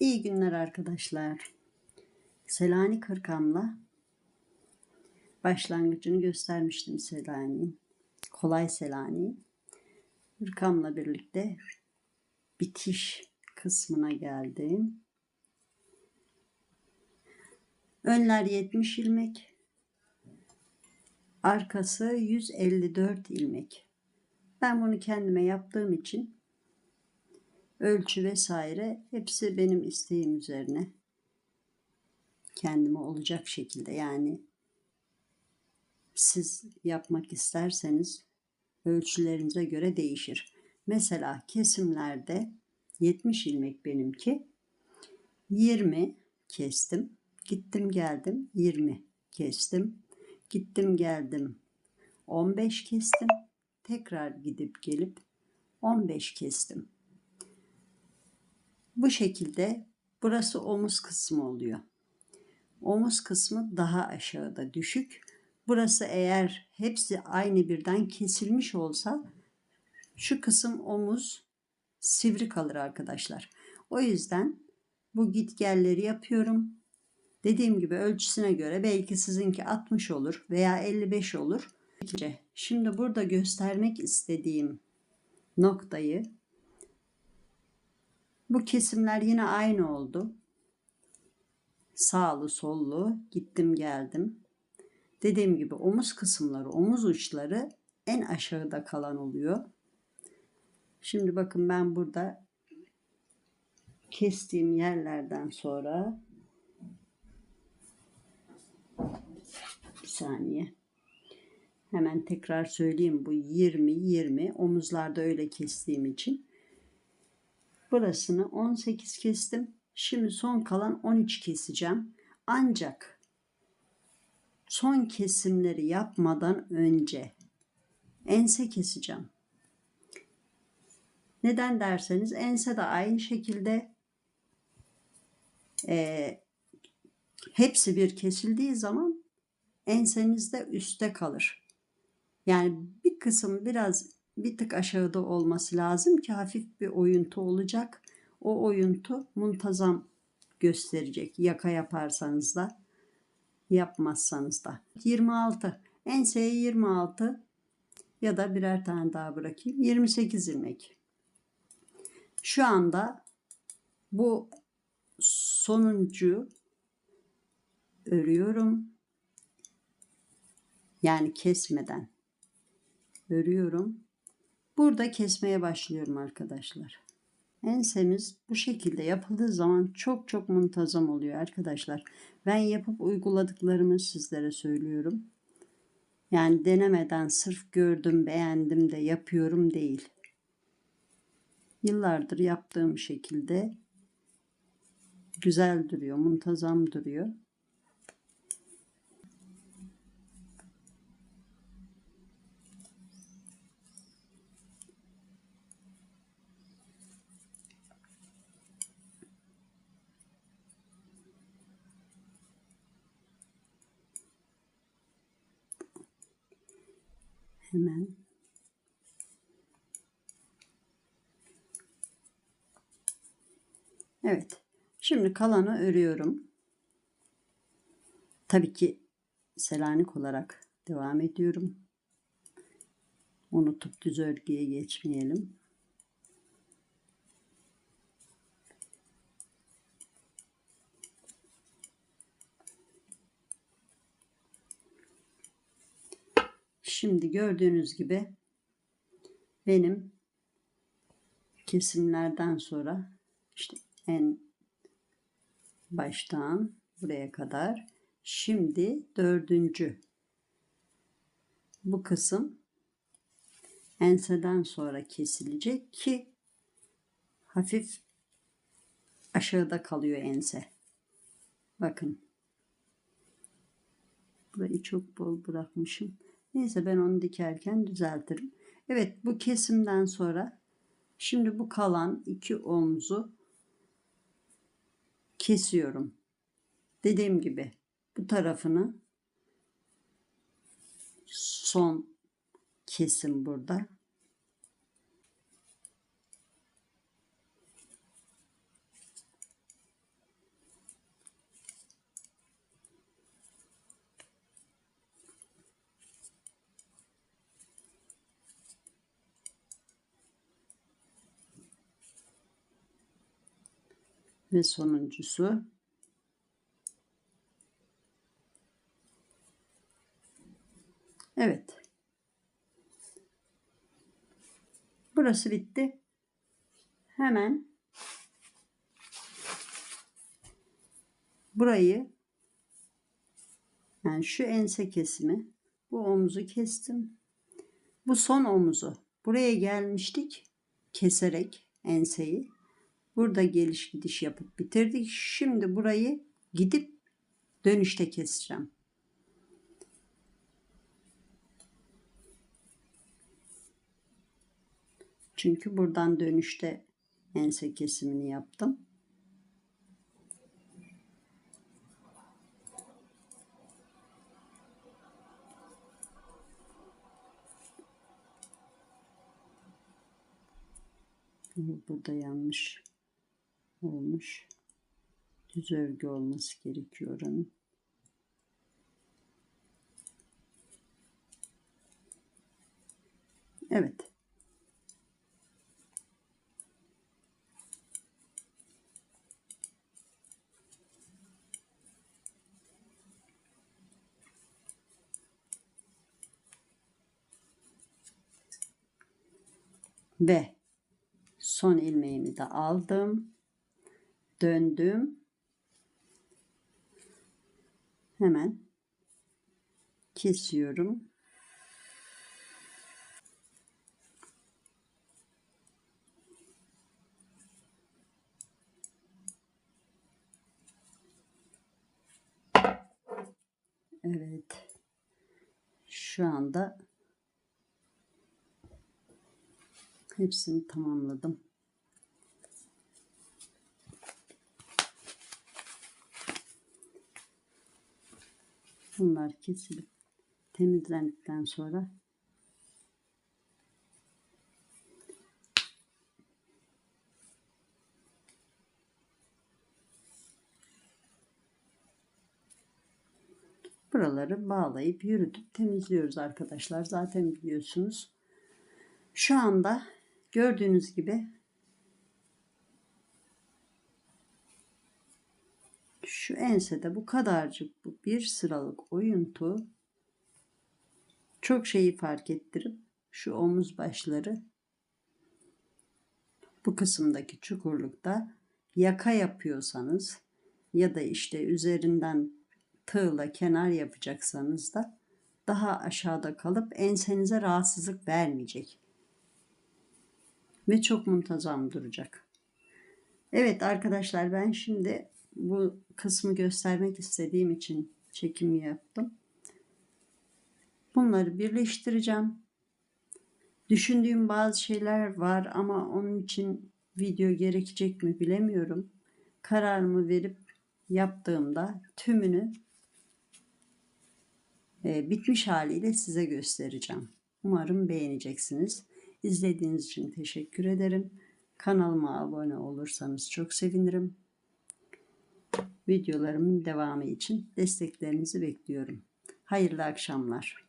İyi günler arkadaşlar. Selanik hırkamla başlangıcını göstermiştim Selanik'in. Kolay Selanik'in. Hırkamla birlikte bitiş kısmına geldim. Önler 70 ilmek. Arkası 154 ilmek. Ben bunu kendime yaptığım için ölçü vesaire hepsi benim isteğim üzerine kendime olacak şekilde yani siz yapmak isterseniz ölçülerinize göre değişir. Mesela kesimlerde 70 ilmek benimki 20 kestim gittim geldim 20 kestim gittim geldim 15 kestim tekrar gidip gelip 15 kestim bu şekilde burası omuz kısmı oluyor. Omuz kısmı daha aşağıda düşük. Burası eğer hepsi aynı birden kesilmiş olsa şu kısım omuz sivri kalır arkadaşlar. O yüzden bu gitgelleri yapıyorum. Dediğim gibi ölçüsüne göre belki sizinki 60 olur veya 55 olur. Şimdi burada göstermek istediğim noktayı bu kesimler yine aynı oldu. Sağlı sollu gittim geldim. Dediğim gibi omuz kısımları, omuz uçları en aşağıda kalan oluyor. Şimdi bakın ben burada kestiğim yerlerden sonra bir saniye. Hemen tekrar söyleyeyim bu 20 20 omuzlarda öyle kestiğim için Burasını 18 kestim. Şimdi son kalan 13 keseceğim. Ancak son kesimleri yapmadan önce ense keseceğim. Neden derseniz ense de aynı şekilde e, hepsi bir kesildiği zaman enseniz de üstte kalır. Yani bir kısım biraz bir tık aşağıda olması lazım ki hafif bir oyuntu olacak. O oyuntu muntazam gösterecek. Yaka yaparsanız da yapmazsanız da. 26. Enseye 26 ya da birer tane daha bırakayım. 28 ilmek. Şu anda bu sonuncu örüyorum. Yani kesmeden örüyorum. Burada kesmeye başlıyorum arkadaşlar. Ensemiz bu şekilde yapıldığı zaman çok çok muntazam oluyor arkadaşlar. Ben yapıp uyguladıklarımı sizlere söylüyorum. Yani denemeden sırf gördüm beğendim de yapıyorum değil. Yıllardır yaptığım şekilde güzel duruyor, muntazam duruyor. Hemen Evet. Şimdi kalanı örüyorum. Tabii ki Selanik olarak devam ediyorum. Unutup düz örgüye geçmeyelim. Şimdi gördüğünüz gibi benim kesimlerden sonra işte en baştan buraya kadar şimdi dördüncü bu kısım enseden sonra kesilecek ki hafif aşağıda kalıyor ense. Bakın. Burayı çok bol bırakmışım. Neyse ben onu dikerken düzeltirim. Evet bu kesimden sonra şimdi bu kalan iki omzu kesiyorum. Dediğim gibi bu tarafını son kesim burada. Ve sonuncusu. Evet. Burası bitti. Hemen burayı yani şu ense kesimi bu omuzu kestim. Bu son omuzu. Buraya gelmiştik keserek enseyi. Burada geliş gidiş yapıp bitirdik. Şimdi burayı gidip dönüşte keseceğim. Çünkü buradan dönüşte ense kesimini yaptım. Burada yanlış olmuş. Düz örgü olması gerekiyor oranın. Evet. Ve son ilmeğimi de aldım. Döndüm. Hemen kesiyorum. Evet. Şu anda hepsini tamamladım. Bunlar kesilip temizlendikten sonra buraları bağlayıp yürütüp temizliyoruz arkadaşlar. Zaten biliyorsunuz. Şu anda gördüğünüz gibi şu ensede bu kadarcık bu bir sıralık oyuntu çok şeyi fark ettirip şu omuz başları bu kısımdaki çukurlukta yaka yapıyorsanız ya da işte üzerinden tığla kenar yapacaksanız da daha aşağıda kalıp ensenize rahatsızlık vermeyecek. Ve çok muntazam duracak. Evet arkadaşlar ben şimdi bu kısmı göstermek istediğim için çekimi yaptım. Bunları birleştireceğim. Düşündüğüm bazı şeyler var ama onun için video gerekecek mi bilemiyorum. Kararımı verip yaptığımda tümünü e, bitmiş haliyle size göstereceğim. Umarım beğeneceksiniz. İzlediğiniz için teşekkür ederim. Kanalıma abone olursanız çok sevinirim. Videolarımın devamı için desteklerinizi bekliyorum. Hayırlı akşamlar.